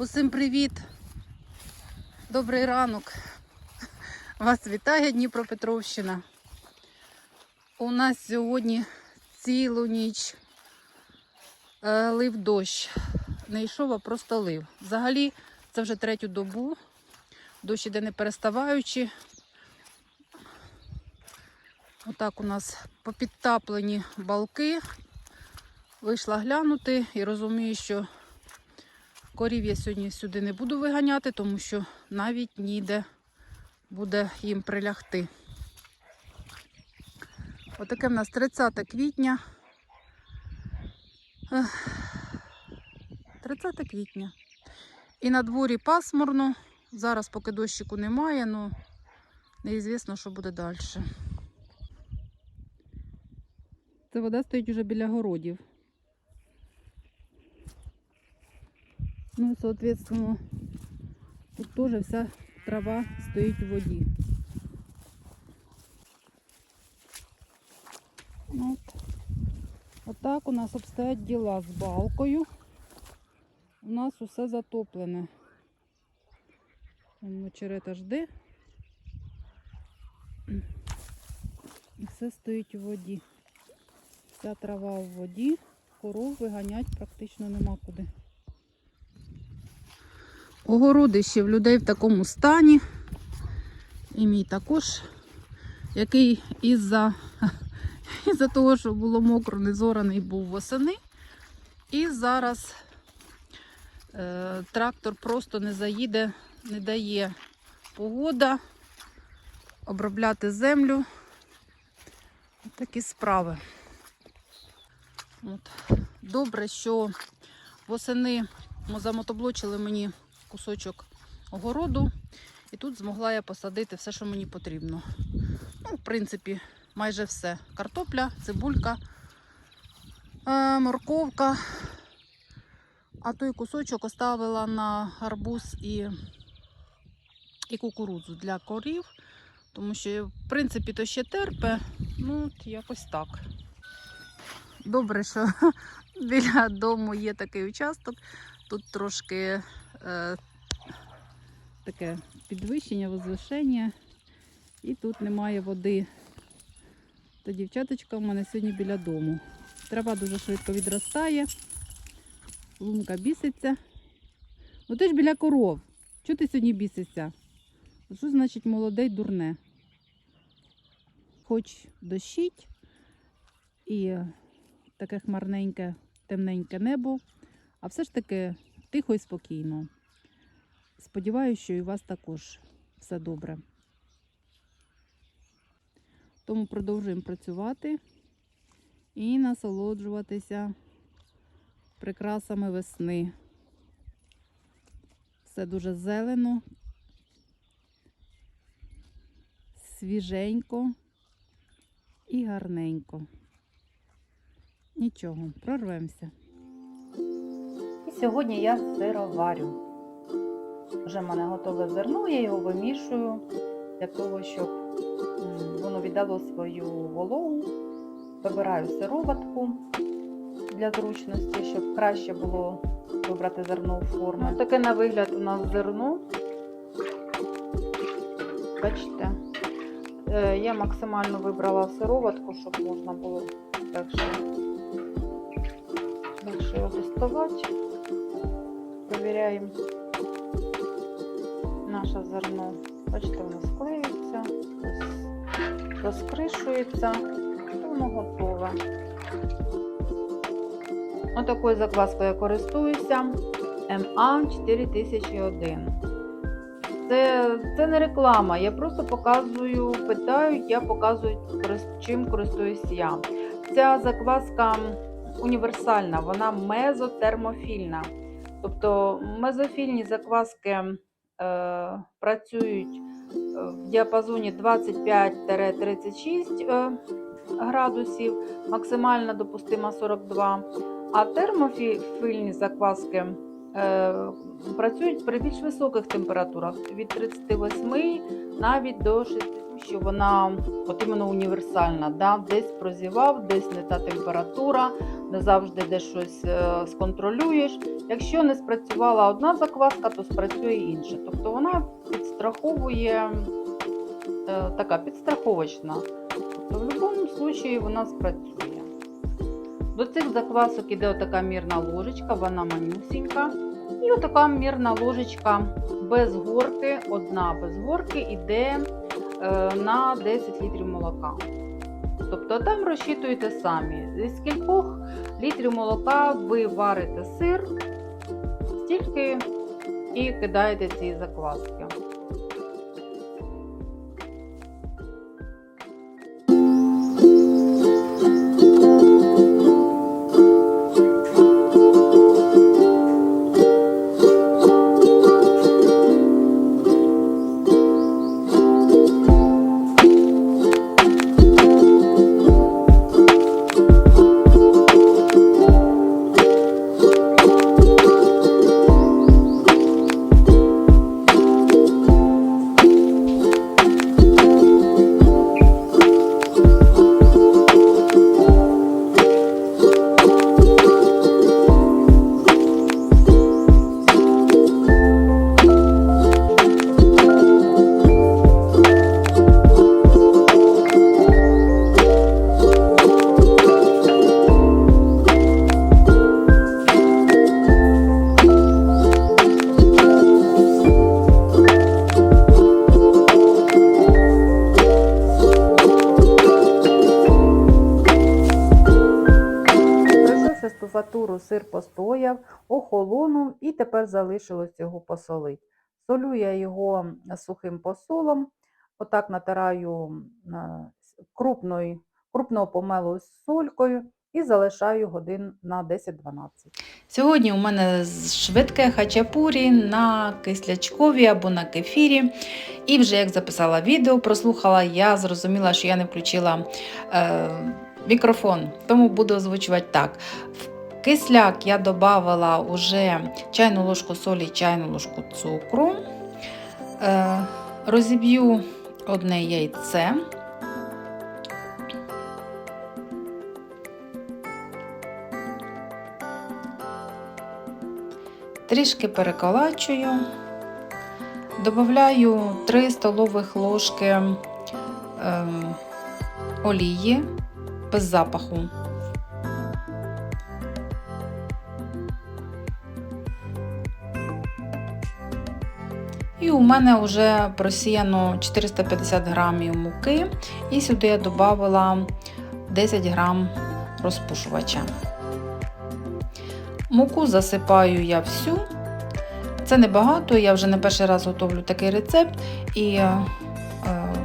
Усім привіт! Добрий ранок! Вас вітає Дніпропетровщина. У нас сьогодні цілу ніч е, лив дощ. Не йшов, а просто лив. Взагалі, це вже третю добу. Дощ іде не переставаючи. Отак у нас попідтаплені балки. Вийшла глянути і розумію, що Корів я сьогодні сюди не буду виганяти, тому що навіть ніде буде їм прилягти. Отаке в нас 30 квітня. 30 квітня. І на дворі пасмурно. Зараз, поки дощику немає, ну неізвісно, що буде далі. Це вода стоїть уже біля городів. Ну, соответственно, тут тоже вся трава стоїть в воді. От. Отак у нас обстоять діла з балкою. У нас усе затоплене. Вон очерета жде. І все стоїть у воді. Вся трава в воді, коров виганять практично нема куди. Огородище в людей в такому стані. І мій також, який із-за із того, що було мокро, незораний був восени. І зараз е, трактор просто не заїде, не дає погода обробляти землю. Такі справи. От. Добре, що восени замотоблочили мені кусочок огороду, і тут змогла я посадити все, що мені потрібно. Ну, в принципі, майже все. Картопля, цибулька, е, морковка. А той кусочок оставила на гарбуз і, і кукурудзу для корів, тому що, в принципі, то ще терпе, ну, от якось так. Добре, що біля дому є такий участок. Тут трошки таке підвищення, возвишення. І тут немає води. То дівчаточка в мене сьогодні біля дому. Трава дуже швидко відростає. Лунка біситься. Ну ти ж біля коров. Чого ти сьогодні бісишся? Що значить молоде й дурне? Хоч дощить і таке хмарненьке, темненьке небо, а все ж таки тихо і спокійно. Сподіваюся, що і у вас також все добре. Тому продовжуємо працювати і насолоджуватися прикрасами весни. Все дуже зелено, свіженько і гарненько. Нічого, прорвемося. І сьогодні я сироварю. Вже в мене готове зерно, я його вимішую для того, щоб воно віддало свою вологу. Вибираю сироватку для зручності, щоб краще було вибрати зерно в форми. Ну, таке на вигляд у нас зерно. Бачите, Е, я максимально вибрала сироватку, щоб можна було легше, легше його доставати. Провіряємо наше зерно. Бачите, воно склеюється, розкришується, і воно готове. Отакою закваскою я користуюся МА 4001. Це, це не реклама, я просто показую, питають, я показую, чим користуюсь я. Ця закваска універсальна, вона мезотермофільна. Тобто мезофільні закваски працюють е, в діапазоні 25-36 е, градусів, максимальна допустима 42. А термофільні закваски е, працюють при більш високих температурах від 38 навіть до 60 що вона от іменно універсальна. Да? Десь прозівав, десь не та температура, не завжди де щось е, сконтролюєш. Якщо не спрацювала одна закваска, то спрацює інша. Тобто вона підстраховує е, така підстраховочна. Тобто в будь-якому випадку вона спрацює. До цих заквасок іде отака мірна ложечка, вона манюсінька. І отака мірна ложечка без горки, одна без горки іде на 10 літрів молока. Тобто там розчитуєте самі. Зі скількох літрів молока ви варите сир, стільки і кидаєте ці закваски. Сир постояв, охолонув і тепер залишилось його посолити. Солю я його сухим посолом, отак натираю е, крупною, крупного помелу з солькою і залишаю годин на 10-12. Сьогодні у мене швидке хачапурі на кислячкові або на кефірі. І вже як записала відео, прослухала, я зрозуміла, що я не включила е, мікрофон, тому буду озвучувати так. Кисляк я додавала уже чайну ложку солі, чайну ложку цукру. Е, розіб'ю одне яйце. Трішки переколачую. Добавляю 3 столових ложки ем, олії без запаху. У мене вже просіяно 450 грамів муки, і сюди я додала 10 грам розпушувача. Муку засипаю я всю. Це небагато, я вже не перший раз готовлю такий рецепт, і е,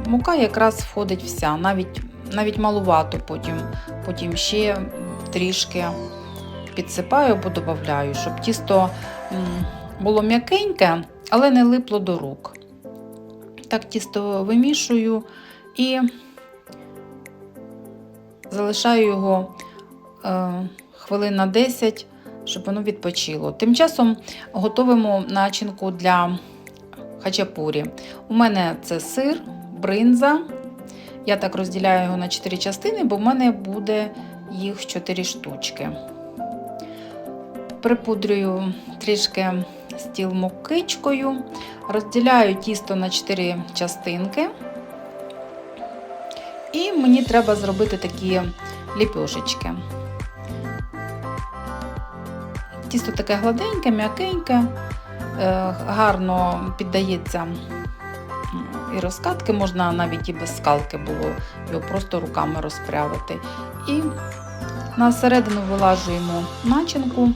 мука якраз входить вся, навіть, навіть малувато потім, потім ще трішки підсипаю або додаю, щоб тісто було м'якеньке, але не липло до рук. Так тісто вимішую і залишаю його е, хвилин на 10 щоб воно відпочило. Тим часом готуємо начинку для хачапурі. У мене це сир, бринза. Я так розділяю його на 4 частини, бо в мене буде їх 4 штучки. Припудрюю трішки стіл мукичкою, розділяю тісто на 4 частинки. І мені треба зробити такі ліпешечки. Тісто таке гладеньке, м'якеньке, е, гарно піддається і розкатки, можна навіть і без скалки було його просто руками розправити. І на середину вилажуємо начинку.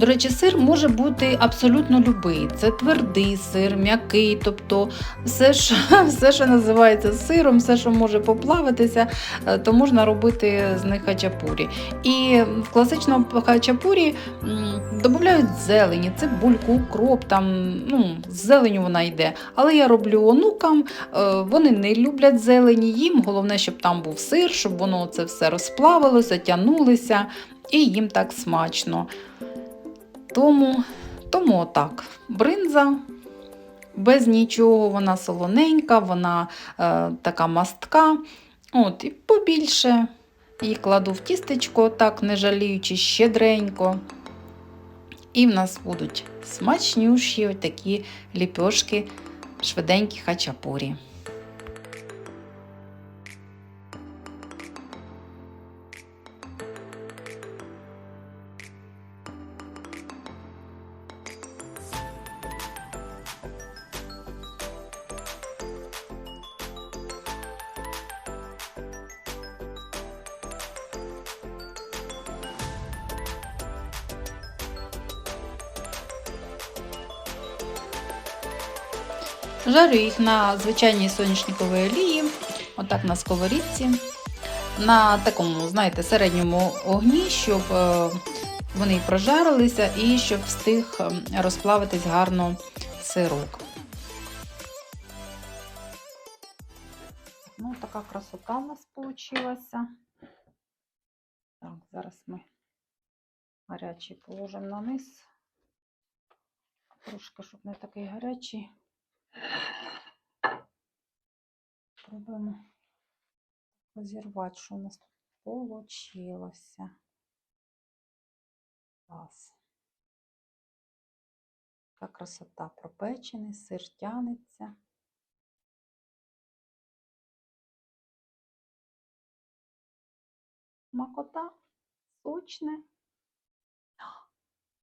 До речі, сир може бути абсолютно любий. Це твердий сир, м'який, тобто все, що, все, що називається сиром, все, що може поплавитися, е, то можна робити з них хачапурі. І в класичному хачапурі додають зелені, цибульку, укроп, там, ну, з зеленю вона йде. Але я роблю онукам, е, вони не люблять зелені, їм головне, щоб там був сир, щоб воно це все розплавилося, тянулося, і їм так смачно. Тому, тому отак. Бринза, без нічого, вона солоненька, вона е, така мастка. От, і побільше її кладу в тістечко, так не жаліючи щедренько. І в нас будуть смачнющі такі ліпьошки, швиденькі хачапурі. Жарю їх на звичайній соняшниковій олії, отак на сковорідці, на такому, знаєте, середньому огні, щоб е, вони прожарилися і щоб встиг е, розплавитись гарно сирок. Ну, така красота у нас вийшла. Так, зараз ми гарячий положимо на низ. Трошки, щоб не такий гарячий. Пробуємо розірвати, що у нас тут вийшло. Клас. Така красота пропечений, сир тянеться. Макота сочне.